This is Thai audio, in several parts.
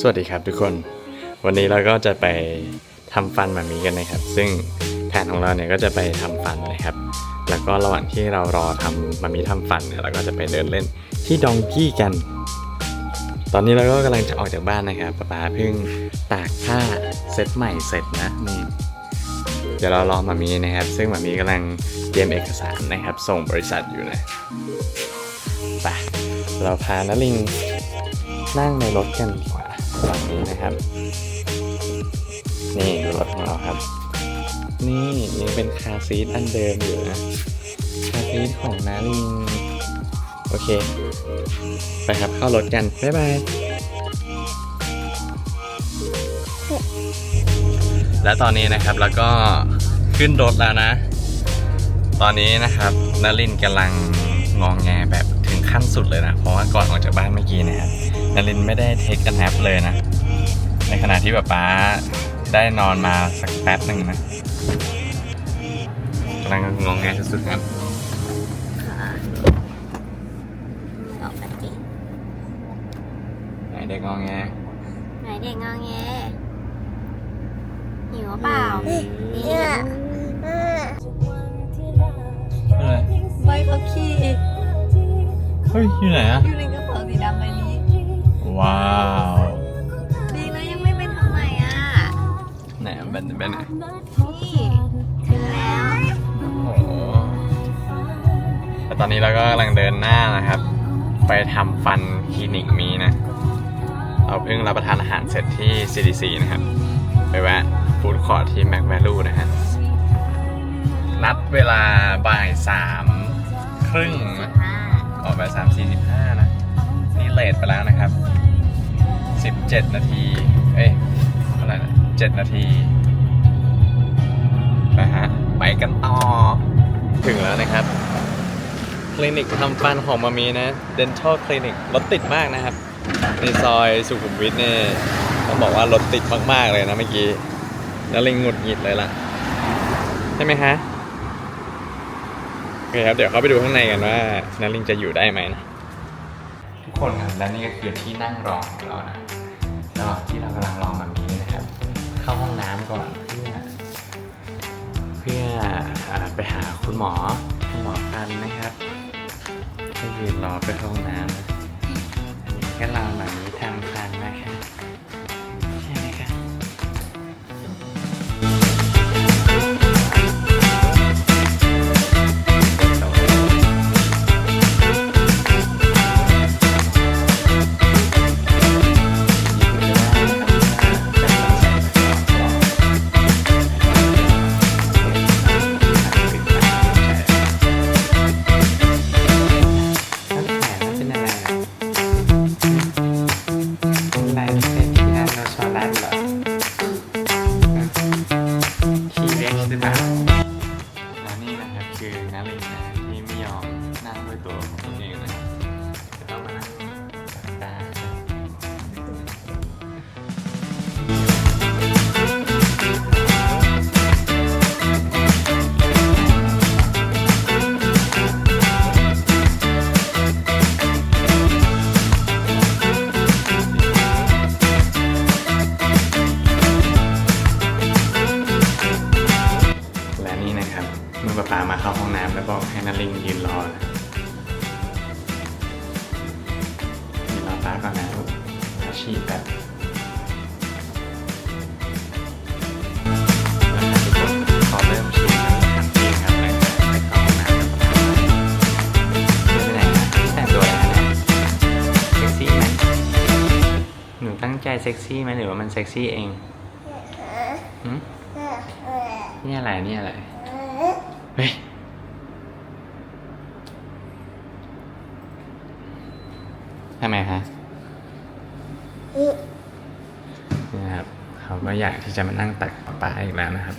สวัสดีครับทุกคน วันนี้เราก็จะไปทำฟันมามีกันนะครับ ซึ่งแผนของเราเนี่ยก็จะไปทำฟันนะครับ แล้วก็ระหว่างที่เรารอทำมามีทำฟันเนี่ยเราก็จะไปเดินเล่นที่ดองกี้กัน ตอนนี้เราก็กำลังจะออกจากบ้านนะครับป๊าป๊าเพิ่งตากผ้าเซตใหม่เสร็จนะนี่เดี๋ยวเรารอมามีนะครับ ซึ่งมามีกำลังเตรียมเอกสารนะครับ ส่งบริษัทอยู่นะไปเราพานลิง นั่งในรถกันดีกว่าฝั่งนี้นะครับ นี่รถของเราครับ นี่ยังเป็นคาซีทอันเดิมอยู่นะคาซีทของนาลิงโอเค ไปครับเข้ารถกัน บ๊ายบาย และตอนนี้นะครับแล้วก็ขึ้นรถแล้วนะ ตอนนี้นะครับนลินกำลังงองแงแบบถึงขั้นสุดเลยนะ เพราะว่าก่อนออกจากบ้านเมื่อกี้นะครับ นลินไม่ได้เทคกันแนปเลยนะ ในขณะที่ป๊าป๊าได้นอนมาสักแป๊บหนึ่งนะกำลังงองแงสุดๆครับออกมาสิไหนเด็กงองแงไหนเด็กงอแงหิวเปล่านี่เฮ้ยใบเขาขี้เฮ้ย อยู่ไหนอะอยู่ใน ว้าวดีนะยังไม่เป็นทำไมอะ ไหนอะเป็นเป็นไหนนี่ถึงแล้วโอ้โหแต่ตอนนี้เราก็กำลังเดินหน้านะครับ ไปทำฟันคลินิกมีนะ เราเพิ่งรับประทานอาหารเสร็จที่ CDC นะครับ ไปแวะฟู้ดคอร์ทที่ Mac Value นะฮะนัดเวลาบ่ายสามครึ่งนะอ่าออกไปสามสี่สิบห้านะ นี่เลทไปแล้วนะครับ สิบเจ็ดนาที เอ้ยอะไรนะเจ็ดนาทีนะฮะไปกันต่อ ถึงแล้วนะครับ คลินิกทำฟันของมามีนะ Dental Clinic รถติดมากนะครับ ในซอยสุขุมวิทเนี่ยต้องบอกว่ารถติดมาก ๆ เลยนะเมื่อกี้ แล้วลิงหงุดหงิดเลยล่ะ ใช่ไหมฮะโอเคครับ เดี๋ยวเข้าไปดูข้างในกันว่านาริงจะอยู่ได้ไหมนะ ทุกคนครับและนี่ก็คือที่นั่งรอของเรานะ ระหว่างที่เรากำลังรอมามีนะครับ เข้าห้องน้ำก่อนเพื่อเพื่ออ่าไปหาคุณหมอคุณหมอฟันนะครับก็ยืนรอไปเข้าห้องน้ำนะอันนี้ก็รอมามีทำฟันนะครับ เอาฉีดแบบนะครับทุกคนขอเริ่มฉีดกันทันทีครับหลังจากไปเข้าห้องน้ำแล้วป๊าเดินไปไหนนะแต่งตัวอะไรนะเซ็กซี่ไหมหนูตั้งใจเซ็กซี่ไหมหรือว่ามันเซ็กซี่เองหืมนี่อะไรนี่อะไรเฮ้ยทำไมฮะนี่นะครับ เขาก็ อยากที่จะมานั่งตักปลาอีกแล้วนะครับ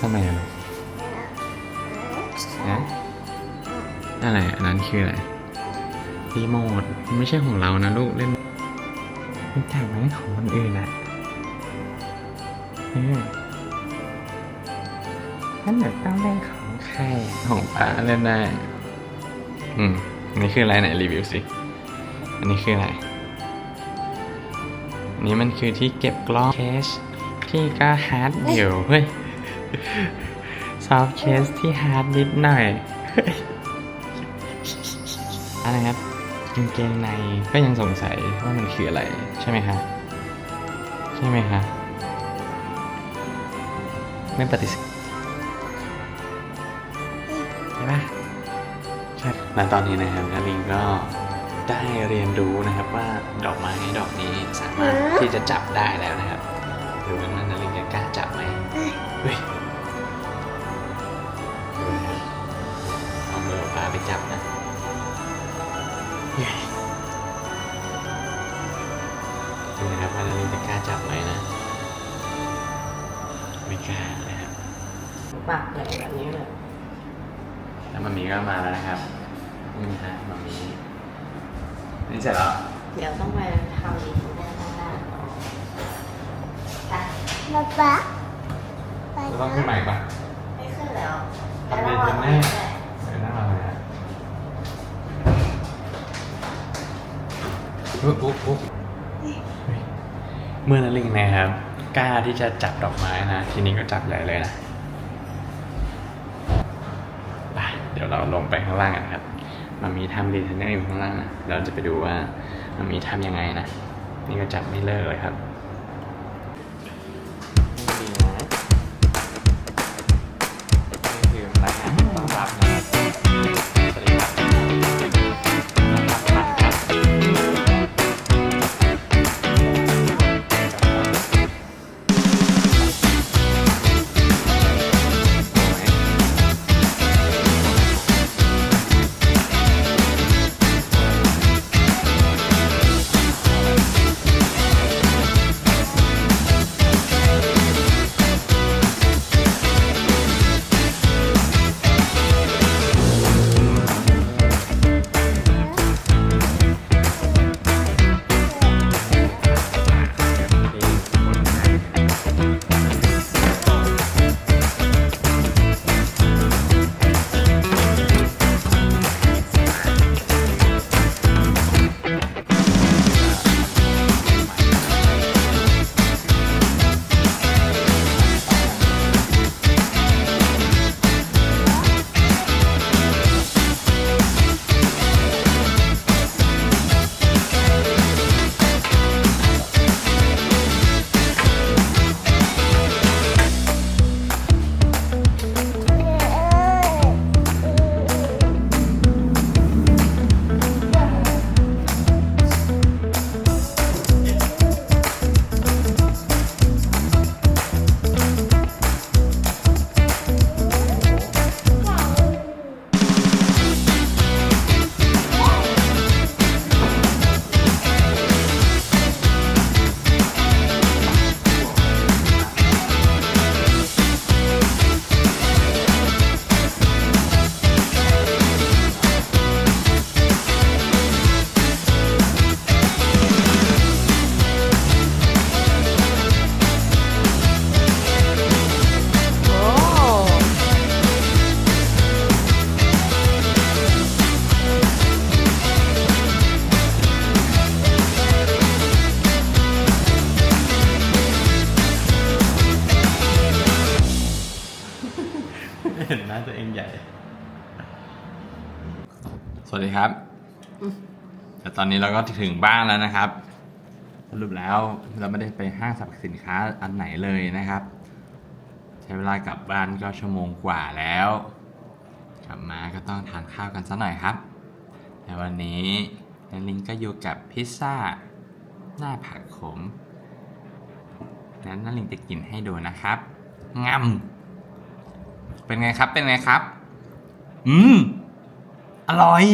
ทำไมอะลูกนะอะไรอันนั้นคืออะไรรีโมทมันไม่ใช่ของเรานะลูกเล่นมันจับไว้ของคนอื่นอะอืมนั่นเดี๋ยวต้องเล่นของใครของป้าเล่นได้อืมอันนี้คืออะไรไหนรีวิวสิ อันนี้คืออะไร นนี้มันคือที่เก็บกล้องเคสที่ก็ฮาร์ดอยู่เฮ้ยซอฟเคสที่ฮาร์ดนิดหน่อยอะไรครับกางเกงในก็ยังสงสัยว่ามันคืออะไรใช่ไหมคะใช่ไหมคะไม่ปฏิเสธใช่ปะใช่และตอนนี้นะครับนาริงก็ ได้เรียนรู้นะครับว่าดอกไม้ดอกนี้สามารถที่จะจับได้แล้วนะครับดูกันว่านาริงจะกล้าจับไหมเฮ้ยดูนะครับเอามือปลาไปจับนะเฮ้ยดูนะครับว่านาริงจะกล้าจับไหมนะไม่กล้านะครับปากใหญ่แบบนี้เลยแล้วมามีก็มาแล้วนะครับนี่นะฮะมามี นี่เสร็จแล้วเดี๋ยวต้องไปทำอีกทีหน้าหน้าต่อไปป๊าป๊าไปจะต้องขึ้นใหม่ปะไม่ขึ้นแล้วทำเป็นเป็นแน่เออน่ามาเลยฮะอุ๊บอุ๊บอุ๊บเมื่อนาริงนะครับกล้าที่จะจับดอกไม้นะ ทีนี้ก็จับใหญ่เลยนะไปเดี๋ยวเราลงไปข้างล่างกันครับ มันมีทำดีเทนเนอร์อยู่ข้างล่างนะเราจะไปดูว่ามันมีทำยังไงนะ นี่ก็จับไม่เลิกเลยครับ สวัสดีครับ แต่ตอนนี้เราก็ถึงบ้านแล้วนะครับ สรุปแล้วเราไม่ได้ไปห้างสรรพสินค้าอันไหนเลยนะครับ ใช้เวลากลับบ้านก็ชั่วโมงกว่าแล้ว กลับมาก็ต้องทานข้าวกันสักหน่อยครับแต่วันนี้นลิงก็อยู่กับพิซซ่า หน้าผักขม นั้นนลิงจะกินให้ดูนะครับงำเป็นไงครับเป็นไงครับ อืม อร่อย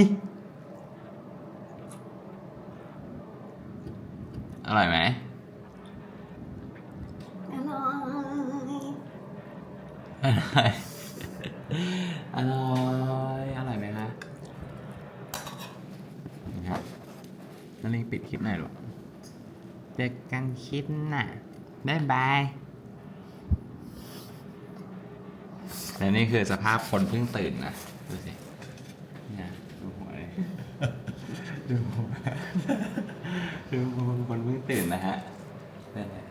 อร่อยไหม อร่อย อร่อย อร่อย อร่อยไหมคะนะครับนั่นลิงปิดคลิปหน่อยหรอเจอกันคลิปหน่ะ บ๊ายบาย และนี่คือสภาพคนเพิ่งตื่นนะ ดูสิเนี่ยดูหัวเลย ดูดูคนเพิ่งตื่นนะฮะนั่นแหละ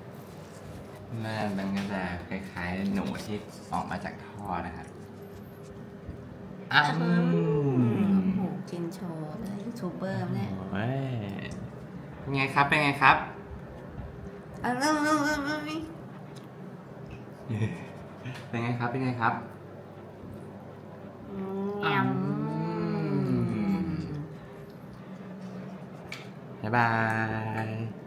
หน้ามันก็จะคล้ายๆหนูที่ออกมาจากท่อนะครับอ้าวโอ้โหกินโชว์เลยยูทูบเบอร์เนี่ยโอ้ยเป็นไงครับ เป็นไงครับเอาเริ่มเริ่มเริ่มเริ่มนี่เป็นไงครับ เป็นไงครับยบ๊ายบาย